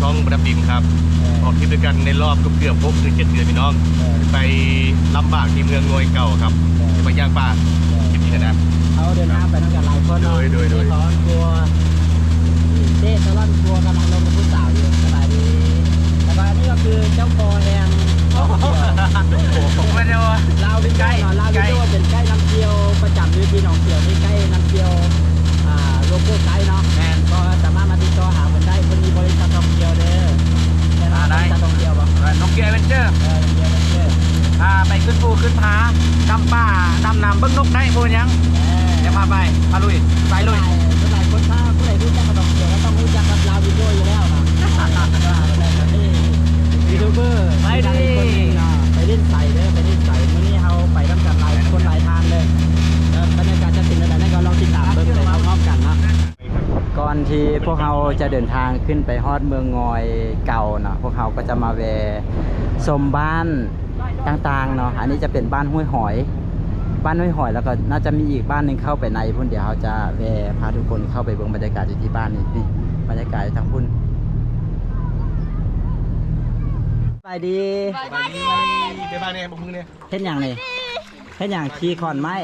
ช่องประดับดินครับ ออกทริปด้วยกันในรอบเกือบๆพกหรือเจ็ดเดือนพี่น้อง ไปลำบากที่เมืองงวยเก่าครับไปย่างป่าคลิปนี้นะเขาเดินทางไปทั้งกันหลายคนเนาะโดยโดยโดยมีร้อนกลัวเจ๊ตะล่อนกลัวกำลังลงกับผู้สาวอยู่สบายดีแต่ว่านี่ก็คือเจ้าโคแห่งท่องเที่ยวผมไม่ได้ว่าลาววินใกล้เนาะลาววินโดเป็นใกล้น้ำเที่ยวประจำด้วยพี่น้องเที่ยวนี่ใกล้น้ำเที่ยวอ่าโลโก้ไกด์เนาะ แม่นบ่บริษัทท่องเที่ยวบ่น้องเกียร์เวนเจอร์เออเดี๋ยวเดี๋ยวพาไปขึ้นภูขึ้นผาดำป่าดำน้ำเบิ้งนกได้พูดยังเดี๋เดี๋ยยววมาพาไปพาลุยไปลุย พวกเราจะเดินทางขึ้นไปฮอดเมืองงอยเก่าเนาะพวกเราก็จะมาแวะชมบ้านต่างๆเนาะอันนี้จะเป็นบ้านห้วยหอย บ้านห้วยหอยแล้วก็น่าจะมีอีกบ้านหนึ่งเข้าไปในพุ่นเดี๋ยวเราจะแวะพาทุกคนเข้าไปเบิ่งบรรยากาศอยู่ที่บ้านนี่นี่บรรยากาศทางพุ่นไปดีไปดีไปบ้านเนี่ยบอกมึงเนี่ยเฮ็ดหยังนี่เฮ็ดหยังขี่ขอนไม้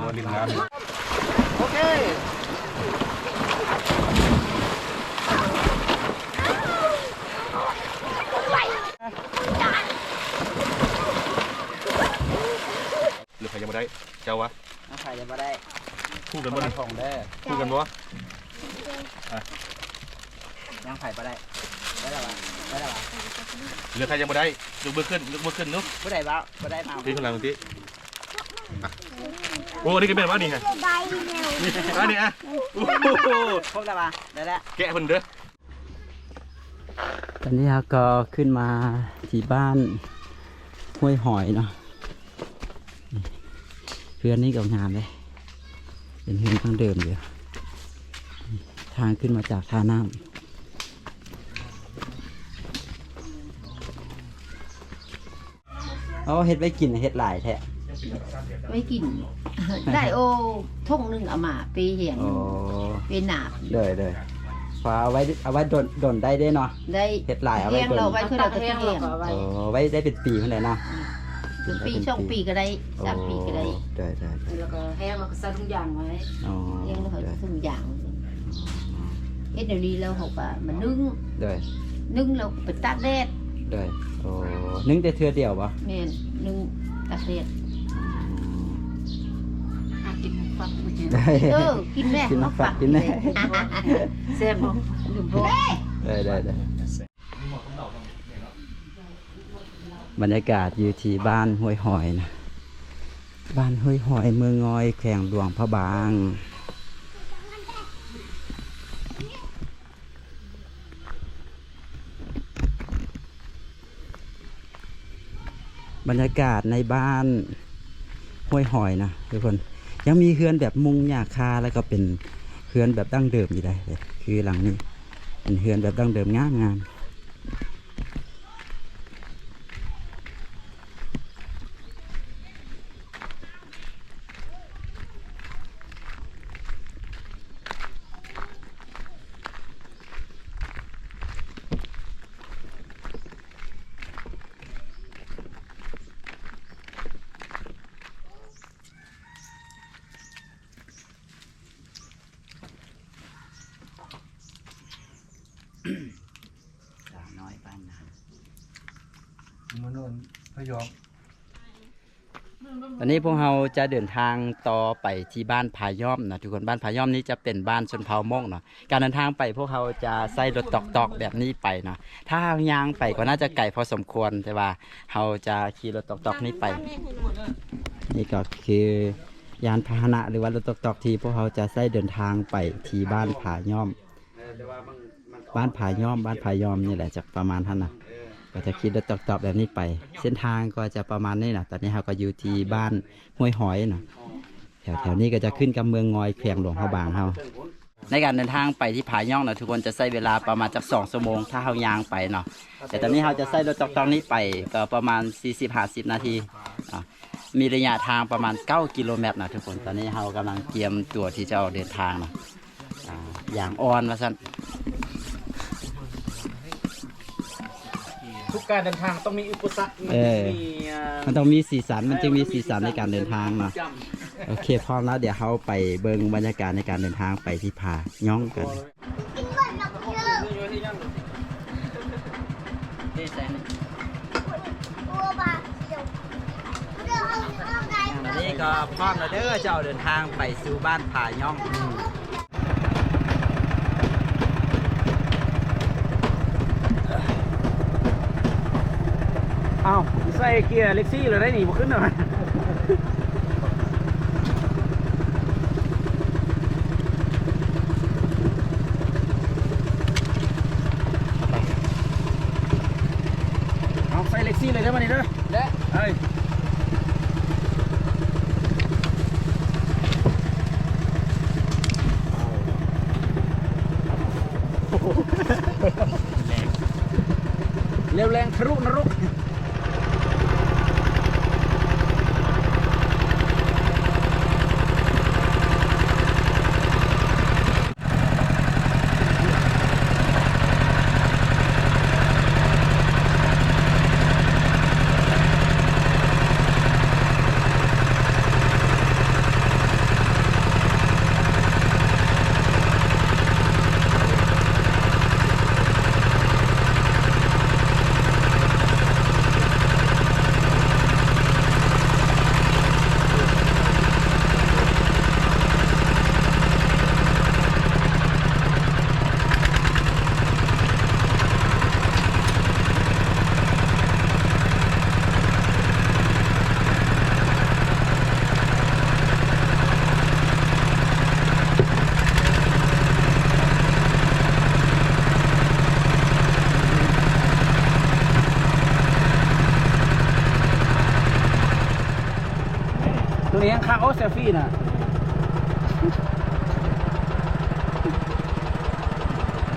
นอนริมโอเค หรือใครยังไม่ได้ เจ้าวะเอาใครจะมาได้คู่กันบ่ดิของเด้อคู่กันบ่ยังไผ่บ่ได้ได้แล้ววะได้แล้ววะหรือใครยังไม่ได้ยกมือขึ้นยกมือขึ้นนุ๊กผู้ใดบ้าผู้ใดมาพี่คนหลังทีโอ้นี่ก็เป็นว่านี่ฮะนี่อันนี้อะโอ้โหครบแล้วปะได้แล้วแกะเพิ่นเด้อตอนนี้เราก็ขึ้นมาที่บ้านห้วยหอยเนาะนี่ เพื่อนนี่ก็งามเลยเป็นเพื่อนตั้งเดิมอยู่นี่ทางขึ้นมาจากท่าน้ำเอาเฮ็ดไว้กินเฮ็ดหลายแท้ไว้กิน ได้โอทงหนึ่งเอามาปีเหียนโอ้ปีหนาบเด้อเด้อฝาเอาไว้เอาไว้ดนดนได้เด้เนาะได้เฮ็ดหลายเอาไว้แห้งดนเราไว้คือเราจะเหียนโอ้ไว้ได้เป็นปีเท่าไหร่เนาะ ถึงปีช่องปีก็ได้สามปีก็ได้ได้ได้ได้แล้วก็แห้งเราก็ใส่ทุกอย่างไว้อ๋อแห้งเราก็ได้ทุกอย่างเฮ็ดเดี๋ยวนี้เราหกอะมันนึ่งได้นึ่งเราไปตากแดดได้โอ้นึ่งแต่เทือเดียวปะแม่นนึ่งตากแดดอะกินฟักได้เออกินแม่กินน้ำฝักกินแน่แซ่บบ่ลืมบ่ ได้ได้ได้ บรรยากาศอยู่ที่บ้านห้วยหอยนะบ้านห้วยหอยเมืองงอยแขวงหลวงพระบางบรรยากาศในบ้านห้วยหอยนะทุกคนยังมีเฮือนแบบมุงหญ้าคาแล้วก็เป็นเฮือนแบบดั้งเดิมอยู่ได้เลยคือหลังนี้เป็นเฮือนแบบดั้งเดิมงามงามสาวน้อยบ้านนา มนนนพยองตอนนี้พวกเราจะเดินทางต่อไปที่บ้านผาย่อมนะทุกคนบ้านผาย่อมนี้จะเป็นบ้านชนเผ่ามงเนาะการเดินทางไปพวกเราจะใส่รถตอกตอกๆแบบนี้ไปเนาะถ้าเายางไปก็น่าจะไกลพอสมควรแต่ว่าเราจะขี่รถตอกตอกๆนี้ไป นี่ก็คือยานพาหนะหรือว่ารถตอกตอกๆที่พวกเราจะใช้เดินทางไปที่บ้านผาย่อม บ้านผาย่อมบ้านผาย่อมนี่แหละจะประมาณท่านนะ ก็จะคิดรถตอกตอกๆแบบนี้ไป เส้นทางก็จะประมาณนี้นะตอนนี้เราก็อยู่ที่บ้านห้วยหอยนะแถวแถวๆนี้ก็จะขึ้นกับเมืองงอยแขวงหลวงพระบางเราในการเดินทางไปที่ผาย่องนะทุกคนจะใช้เวลาประมาณจากสองชั่วโมงถ้าเรายางไปเนาะแต่ตอนนี้เราจะใช้รถตอกตอกๆนี้ไปก็ประมาณ 40-50 นาทีมีระยะทางประมาณ 9 กิโลเมตรนะทุกคน ตอนนี้เรากำลังเตรียมตัวที่จะออกเดินทางนะออย่างอ่อนว่าสั้น ทุกการเดินทางต้องมีอุปสรรคเออ มีอ่ามันต้องมีสีสันมันจึงมีสีสันในการเดินทางเนาะจโอเคพร้อมแล้วเดี๋ยวเราไปเบิ่งบรรยากาศในการเดินทางไปที่ผาย่องกันนี่ก็พร้อมแล้วเด้อจะเอาเดินทางไปสู่บ้านผาย่อง อ้าวใส่เกียร์เล็กซี่เลยได้หนีบ่ขึ้นหน่อยเอาใส่เล็กซี่เลยได้อมานี่เด้อและเอ้ยเร็วแรงทะลุนรก ตัวนี้ยังคาโอเซลฟี่น่ะ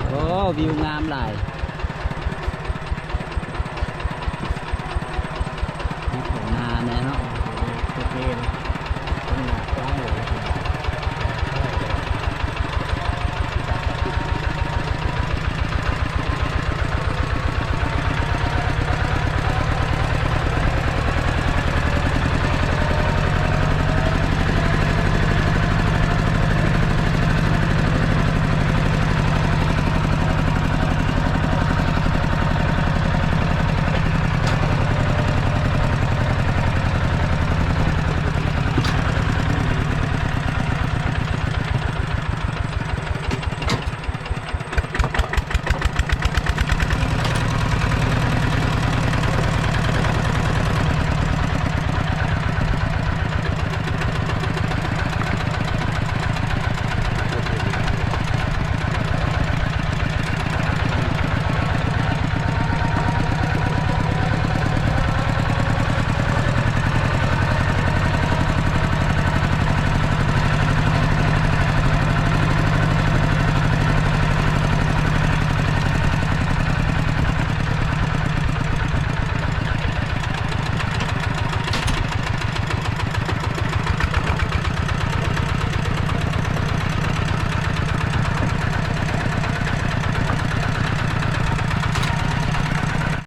โอ้วิวงามหลาย